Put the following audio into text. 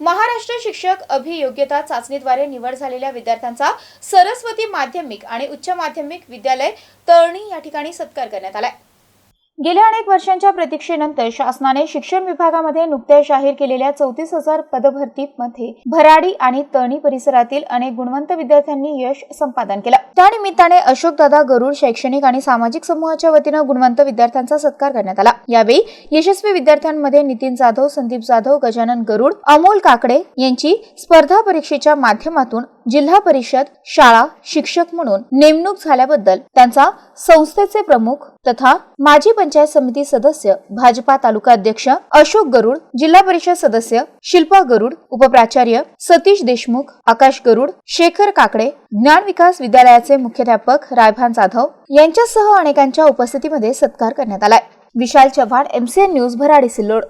महाराष्ट्र शिक्षक अभियोग्यता चाचणीद्वारे निवड झालेल्या विद्यार्थ्यांचा सरस्वती माध्यमिक आणि उच्च माध्यमिक विद्यालय तळणी या ठिकाणी सत्कार करण्यात आलाय. गेल्या अनेक वर्षांच्या प्रतीक्षेनंतर शासनाने शिक्षण विभागामध्ये नुकत्याच जाहीर केलेल्या चौतीस हजार पदभरतीमध्ये भराडी आणि तळणी परिसरातील अनेक गुणवंत विद्यार्थ्यांनी यश संपादन केलं. त्यानिमित्ताने अशोकदादा गरुड शैक्षणिक आणि सामाजिक समूहाच्या वतीनं गुणवंत विद्यार्थ्यांचा सत्कार करण्यात आला. यावेळी यशस्वी विद्यार्थ्यांमध्ये नितीन जाधव संदीप जाधव गजानन गरुड अमोल काकडे यांची स्पर्धा परीक्षेच्या माध्यमातून जिल्हा परिषद शाळा शिक्षक म्हणून नेमणूक झाल्याबद्दल त्यांचा संस्थेचे प्रमुख तथा माजी पंचायत समिती सदस्य भाजपा तालुका अध्यक्ष अशोक गरुड जिल्हा परिषद सदस्य शिल्पा गरुड उपप्राचार्य सतीश देशमुख आकाश गरुड शेखर काकडे ज्ञान विकास विद्यालयाचे मुख्याध्यापक रायभान जाधव यांच्यासह अनेकांच्या उपस्थितीमध्ये सत्कार करण्यात आलाय. Vishal Chavan MCN news Bharadi Sillod